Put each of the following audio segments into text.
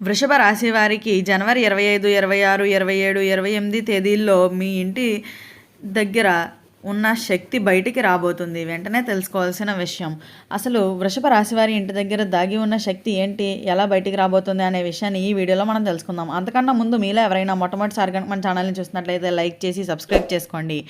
వృషభ రాశి వారికి జనవరి ఇరవై ఐదు ఇరవై ఆరు ఇరవై ఏడు ఇరవై ఎనిమిది తేదీల్లో మీ ఇంటి దగ్గర ఉన్న శక్తి బయటికి రాబోతుంది. వెంటనే తెలుసుకోవాల్సిన విషయం. అసలు వృషభ రాశి వారి ఇంటి దగ్గర దాగి ఉన్న శక్తి ఏంటి? ఎలా బయటికి రాబోతుంది అనే విషయాన్ని ఈ వీడియోలో మనం తెలుసుకుందాం. అంతకన్నా ముందు మీలో ఎవరైనా మొట్టమొదటిసారిగా మన ఛానల్ని చూసినట్లయితే లైక్ చేసి సబ్స్క్రైబ్ చేసుకోండి.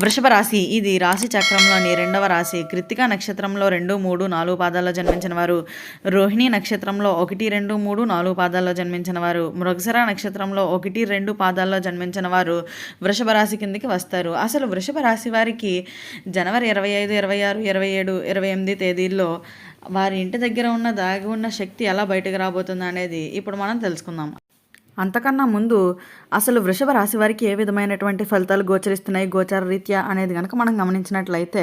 వృషభ రాశి ఇది రాశి చక్రంలోని రెండవ రాశి. కృత్తిక నక్షత్రంలో రెండు మూడు నాలుగు పాదాల్లో జన్మించిన వారు. రోహిణి నక్షత్రంలో ఒకటి రెండు మూడు నాలుగు పాదాల్లో జన్మించిన వారు. మృగసర నక్షత్రంలో ఒకటి రెండు పాదాల్లో జన్మించిన వారు వృషభ రాశి కిందికి వస్తారు. అసలు వృషభ రాశి వారికి జనవరి ఇరవై ఐదు ఇరవై ఆరు ఇరవై ఏడు ఇరవై ఎనిమిది తేదీల్లో వారి ఇంటి దగ్గర ఉన్న దాగి ఉన్న శక్తి ఎలా బయటకు రాబోతుంది అనేది ఇప్పుడు మనం తెలుసుకుందాం. అంతకన్నా ముందు అసలు వృషభ రాశి వారికి ఏ విధమైనటువంటి ఫలితాలు గోచరిస్తున్నాయి గోచార రీత్యా అనేది కనుక మనం గమనించినట్లయితే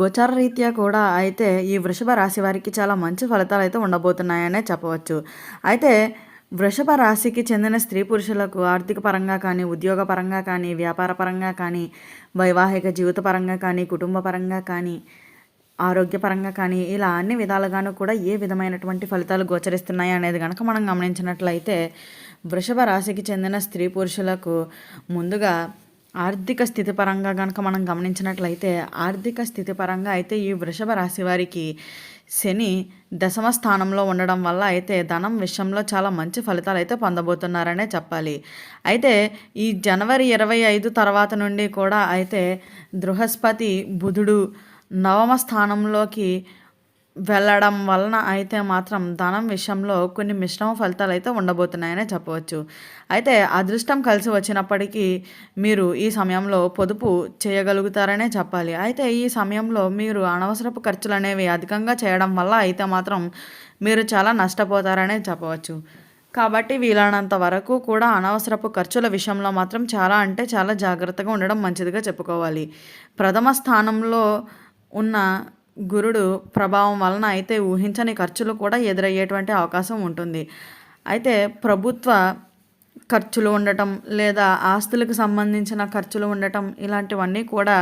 గోచార రీత్యా కూడా అయితే ఈ వృషభ రాశి వారికి చాలా మంచి ఫలితాలు అయితే ఉండబోతున్నాయనే చెప్పవచ్చు. అయితే వృషభ రాశికి చెందిన స్త్రీ పురుషులకు ఆర్థిక పరంగా కానీ ఉద్యోగ పరంగా కానీ వ్యాపార పరంగా కానీ వైవాహిక జీవిత పరంగా కానీ కుటుంబ పరంగా కానీ ఆరోగ్యపరంగా కానీ ఇలా అన్ని విధాలుగాను కూడా ఏ విధమైనటువంటి ఫలితాలు గోచరిస్తున్నాయి అనేది కనుక మనం గమనించినట్లయితే వృషభ రాశికి చెందిన స్త్రీ పురుషులకు ముందుగా ఆర్థిక స్థితి పరంగా కనుక మనం గమనించినట్లయితే ఆర్థిక స్థితి పరంగా అయితే ఈ వృషభ రాశి వారికి శని దశమ స్థానంలో ఉండడం వల్ల అయితే ధనం విషయంలో చాలా మంచి ఫలితాలు అయితే పొందబోతున్నారనే చెప్పాలి. అయితే ఈ జనవరి ఇరవై ఐదు తర్వాత నుండి కూడా అయితే బృహస్పతి బుధుడు నవమ స్థానంలోకి వెళ్ళడం వలన అయితే మాత్రం ధనం విషయంలో కొన్ని మిశ్రమ ఫలితాలు అయితే ఉండబోతున్నాయనే చెప్పవచ్చు. అయితే అదృష్టం కలిసి వచ్చినప్పటికీ మీరు ఈ సమయంలో పొదుపు చేయగలుగుతారనే చెప్పాలి. అయితే ఈ సమయంలో మీరు అనవసరపు ఖర్చులు అనేవి అధికంగా చేయడం వల్ల అయితే మాత్రం మీరు చాలా నష్టపోతారనే చెప్పవచ్చు. కాబట్టి వీలైనంత వరకు కూడా అనవసరపు ఖర్చుల విషయంలో మాత్రం చాలా అంటే చాలా జాగ్రత్తగా ఉండడం మంచిదిగా చెప్పుకోవాలి. ప్రథమ స్థానంలో ఉన్న గురుడు ప్రభావం వలన అయితే ఊహించని ఖర్చులు కూడా ఎదురయ్యేటువంటి అవకాశం ఉంటుంది. అయితే ప్రభుత్వ ఖర్చులు ఉండటం లేదా ఆస్తులకు సంబంధించిన ఖర్చులు ఉండటం ఇలాంటివన్నీ కూడా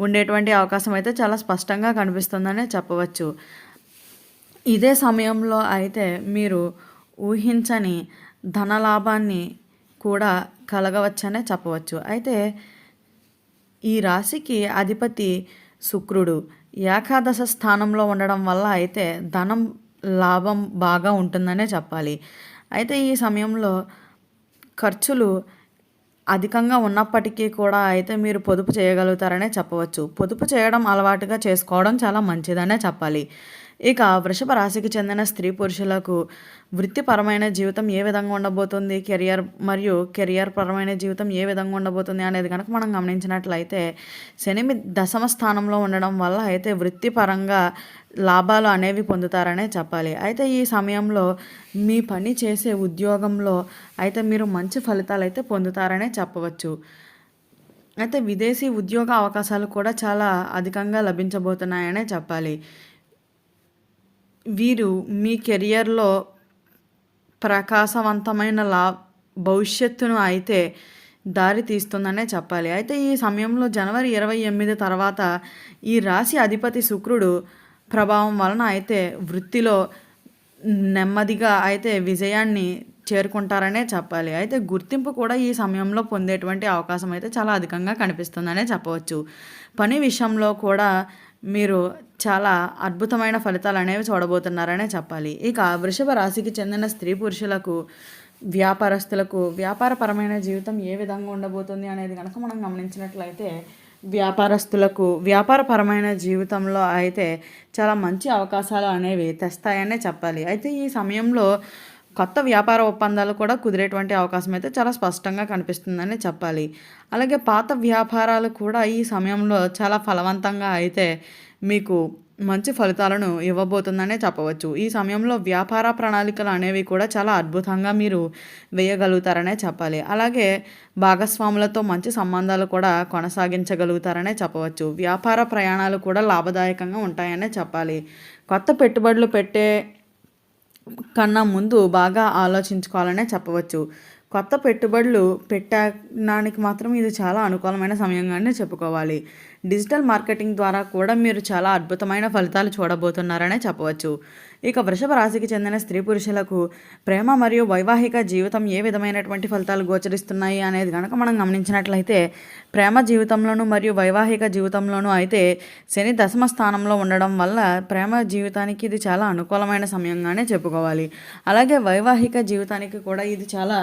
ఉండేటువంటి అవకాశం అయితే చాలా స్పష్టంగా కనిపిస్తుందనే చెప్పవచ్చు. ఇదే సమయంలో అయితే మీరు ఊహించని ధనలాభాన్ని కూడా కలగవచ్చనే చెప్పవచ్చు. అయితే ఈ రాశికి అధిపతి శుక్రుడు. ఏకాదశ స్థానంలో ఉండడం వల్ల అయితే ధనం లాభం బాగా ఉంటుందనే చెప్పాలి. అయితే ఈ సమయంలో ఖర్చులు అధికంగా ఉన్నప్పటికీ కూడా అయితే మీరు పొదుపు చేయగలుగుతారనే చెప్పవచ్చు. పొదుపు చేయడం అలవాటుగా చేసుకోవడం చాలా మంచిదనే చెప్పాలి. ఇక వృషభ రాశికి చెందిన స్త్రీ పురుషులకు వృత్తిపరమైన జీవితం ఏ విధంగా ఉండబోతుంది? కెరియర్ మరియు కెరియర్ పరమైన జీవితం ఏ విధంగా ఉండబోతుంది అనేది కనుక మనం గమనించినట్లయితే శని దశమ స్థానంలో ఉండడం వల్ల అయితే వృత్తిపరంగా లాభాలు అనేవి పొందుతారనే చెప్పాలి. అయితే ఈ సమయంలో మీ పని చేసే ఉద్యోగంలో అయితే మీరు మంచి ఫలితాలు అయితే పొందుతారనే చెప్పవచ్చు. అయితే విదేశీ ఉద్యోగ అవకాశాలు కూడా చాలా అధికంగా లభించబోతున్నాయనే చెప్పాలి. వీరు మీ కెరియర్లో ప్రకాశవంతమైన లా భవిష్యత్తును అయితే దారి తీస్తుందనే చెప్పాలి. అయితే ఈ సమయంలో జనవరి ఇరవై ఎనిమిది తర్వాత ఈ రాశి అధిపతి శుక్రుడు ప్రభావం వలన అయితే వృత్తిలో నెమ్మదిగా అయితే విజయాన్ని చేరుకుంటారనే చెప్పాలి. అయితే గుర్తింపు కూడా ఈ సమయంలో పొందేటువంటి అవకాశం అయితే చాలా అధికంగా కనిపిస్తుందనే చెప్పవచ్చు. పని విషయంలో కూడా మీరు చాలా అద్భుతమైన ఫలితాలు అనేవి చూడబోతున్నారనే చెప్పాలి. ఇక వృషభ రాశికి చెందిన స్త్రీ పురుషులకు వ్యాపారస్తులకు వ్యాపారపరమైన జీవితం ఏ విధంగా ఉండబోతుంది అనేది కనుక మనం గమనించినట్లయితే వ్యాపారస్తులకు వ్యాపారపరమైన జీవితంలో అయితే చాలా మంచి అవకాశాలు అనేవి తెస్తాయనే చెప్పాలి. అయితే ఈ సమయంలో కొత్త వ్యాపార ఒప్పందాలు కూడా కుదిరేటువంటి అవకాశం అయితే చాలా స్పష్టంగా కనిపిస్తుందని చెప్పాలి. అలాగే పాత వ్యాపారాలు కూడా ఈ సమయంలో చాలా ఫలవంతంగా అయితే మీకు మంచి ఫలితాలను ఇవ్వబోతుందనే చెప్పవచ్చు. ఈ సమయంలో వ్యాపార ప్రణాళికలు అనేవి కూడా చాలా అద్భుతంగా మీరు వేయగలుగుతారనే చెప్పాలి. అలాగే భాగస్వాములతో మంచి సంబంధాలు కూడా కొనసాగించగలుగుతారనే చెప్పవచ్చు. వ్యాపార ప్రయాణాలు కూడా లాభదాయకంగా ఉంటాయనే చెప్పాలి. కొత్త పెట్టుబడులు పెట్టే కన్నా ముందు బాగా ఆలోచించుకోవాలనే చెప్పవచ్చు. కొత్త పెట్టుబడులు పెట్టడానికి మాత్రం ఇది చాలా అనుకూలమైన సమయంగానే చెప్పుకోవాలి. డిజిటల్ మార్కెటింగ్ ద్వారా కూడా మీరు చాలా అద్భుతమైన ఫలితాలు చూడబోతున్నారనే చెప్పవచ్చు. ఇక వృషభ రాశికి చెందిన స్త్రీ పురుషులకు ప్రేమ మరియు వైవాహిక జీవితం ఏ విధమైనటువంటి ఫలితాలు గోచరిస్తున్నాయి అనేది కనుక మనం గమనించినట్లయితే ప్రేమ జీవితంలోనూ మరియు వైవాహిక జీవితంలోనూ అయితే శని దశమ స్థానంలో ఉండడం వల్ల ప్రేమ జీవితానికి ఇది చాలా అనుకూలమైన సమయంగానే చెప్పుకోవాలి. అలాగే వైవాహిక జీవితానికి కూడా ఇది చాలా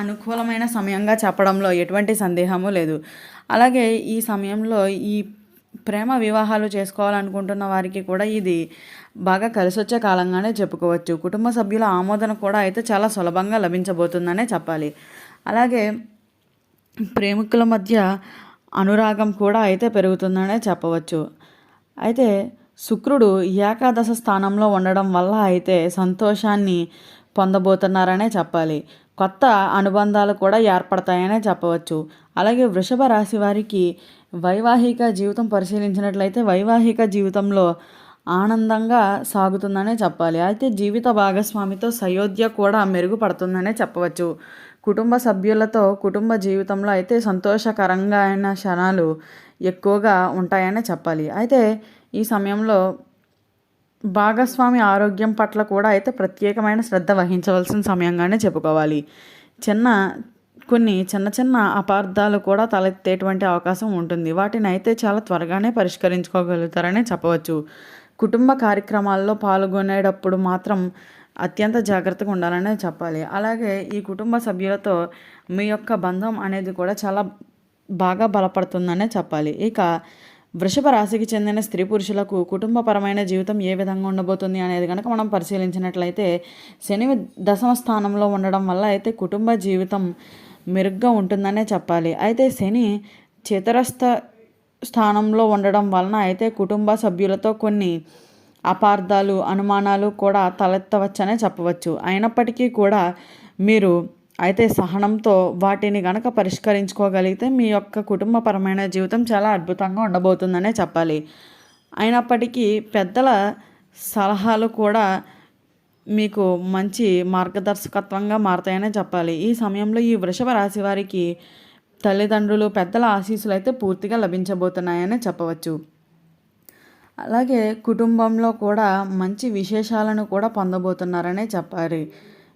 అనుకూలమైన సమయంగా చెప్పడంలో ఎటువంటి సందేహము లేదు. అలాగే ఈ సమయంలో ఈ ప్రేమ వివాహాలు చేసుకోవాలనుకుంటున్న వారికి కూడా ఇది బాగా కలిసి వచ్చే కాలంగానే చెప్పుకోవచ్చు. కుటుంబ సభ్యుల ఆమోదన కూడా అయితే చాలా సులభంగా లభించబోతుందనే చెప్పాలి. అలాగే ప్రేమికుల మధ్య అనురాగం కూడా అయితే పెరుగుతుందనే చెప్పవచ్చు. అయితే శుక్రుడు ఏకాదశ స్థానంలో ఉండడం వల్ల అయితే సంతోషాన్ని పొందబోతున్నారనే చెప్పాలి. కొత్త అనుబంధాలు కూడా ఏర్పడతాయనే చెప్పవచ్చు. అలాగే వృషభ రాశి వారికి వైవాహిక జీవితం పరిశీలించినట్లయితే వైవాహిక జీవితంలో ఆనందంగా సాగుతుందనే చెప్పాలి. అయితే జీవిత భాగస్వామితో సయోధ్య కూడా మెరుగుపడుతుందనే చెప్పవచ్చు. కుటుంబ సభ్యులతో కుటుంబ జీవితంలో అయితే సంతోషకరంగా అయిన క్షణాలు ఎక్కువగా ఉంటాయనే చెప్పాలి. అయితే ఈ సమయంలో భాగస్వామి ఆరోగ్యం పట్ల కూడా అయితే ప్రత్యేకమైన శ్రద్ధ వహించవలసిన సమయంగానే చెప్పుకోవాలి. చిన్న కొన్ని చిన్న చిన్న అపార్థాలు కూడా తలెత్తేటువంటి అవకాశం ఉంటుంది. వాటిని అయితే చాలా త్వరగానే పరిష్కరించుకోగలుగుతారనే చెప్పవచ్చు. కుటుంబ కార్యక్రమాల్లో పాల్గొనేటప్పుడు మాత్రం అత్యంత జాగ్రత్తగా ఉండాలనే చెప్పాలి. అలాగే ఈ కుటుంబ సభ్యులతో మీ యొక్క బంధం అనేది కూడా చాలా బాగా బలపడుతుందనే చెప్పాలి. ఇక వృషభ రాశికి చెందిన స్త్రీ పురుషులకు కుటుంబపరమైన జీవితం ఏ విధంగా ఉండబోతుంది అనేది కనుక మనం పరిశీలించినట్లయితే శని దశమ స్థానంలో ఉండడం వల్ల అయితే కుటుంబ జీవితం మెరుగ్గా ఉంటుందనే చెప్పాలి. అయితే శని చితరస్థ స్థానంలో ఉండడం వలన అయితే కుటుంబ సభ్యులతో కొన్ని అపార్థాలు అనుమానాలు కూడా తలెత్తవచ్చనే చెప్పవచ్చు. అయినప్పటికీ కూడా మీరు అయితే సహనంతో వాటిని గనక పరిష్కరించుకోగలిగితే మీ యొక్క కుటుంబపరమైన జీవితం చాలా అద్భుతంగా ఉండబోతుందనే చెప్పాలి. అయినప్పటికీ పెద్దల సలహాలు కూడా మీకు మంచి మార్గదర్శకత్వంగా మారతాయనే చెప్పాలి. ఈ సమయంలో ఈ వృషభ రాశి వారికి తల్లిదండ్రులు పెద్దల ఆశీస్సులు అయితే పూర్తిగా లభించబోతున్నాయని చెప్పవచ్చు. అలాగే కుటుంబంలో కూడా మంచి విశేషాలను కూడా పొందబోతున్నారనే చెప్పాలి.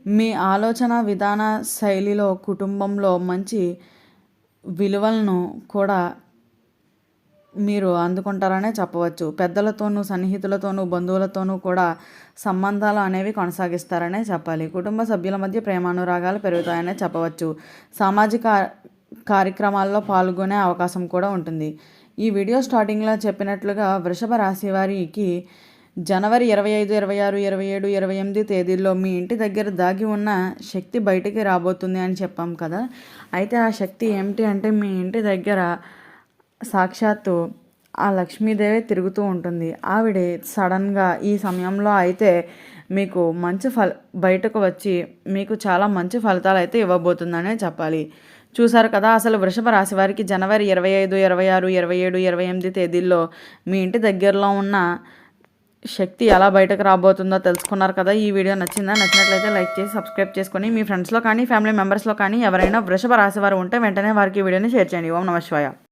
మీ ఆలోచన విధాన శైలిలో కుటుంబంలో మంచి విలువలను కూడా మీరు అందుకుంటారనే చెప్పవచ్చు. పెద్దలతోనూ సన్నిహితులతోనూ బంధువులతోనూ కూడా సంబంధాలు అనేవి కొనసాగిస్తారనే చెప్పాలి. కుటుంబ సభ్యుల మధ్య ప్రేమానురాగాలు పెరుగుతాయనే చెప్పవచ్చు. సామాజిక కార్యక్రమాల్లో పాల్గొనే అవకాశం కూడా ఉంటుంది. ఈ వీడియో స్టార్టింగ్లో చెప్పినట్లుగా వృషభ రాశి వారికి జనవరి ఇరవై ఐదు ఇరవై ఆరు ఇరవై ఏడు ఇరవై ఎనిమిది తేదీల్లో మీ ఇంటి దగ్గర దాగి ఉన్న శక్తి బయటికి రాబోతుంది అని చెప్పాం కదా. అయితే ఆ శక్తి ఏమిటి అంటే మీ ఇంటి దగ్గర సాక్షాత్తు ఆ లక్ష్మీదేవి తిరుగుతూ ఉంటుంది. ఆవిడ సడన్గా ఈ సమయంలో అయితే మీకు మంచి ఫల బయటకు వచ్చి మీకు చాలా మంచి ఫలితాలు అయితే ఇవ్వబోతుందనే చెప్పాలి. చూసారు కదా అసలు వృషభ రాశి వారికి జనవరి ఇరవై ఐదు ఇరవై ఆరు ఇరవై ఏడు ఇరవై ఎనిమిది తేదీల్లో మీ ఇంటి దగ్గరలో ఉన్న శక్తి ఎలా బయటకు రాబోతుందో తెలుసుకున్నారు కదా. ఈ వీడియో నచ్చిందా? నచ్చినట్లయితే లైక్ చేసి సబ్స్క్రైబ్ చేసుకొని మీ ఫ్రెండ్స్లో కానీ ఫ్యామిలీ మెంబర్స్లో కానీ ఎవరైనా వృషభ రాశి వారు ఉంటే వెంటనే వారికి ఈ వీడియోని షేర్ చేయండి. ఓం నమశివాయ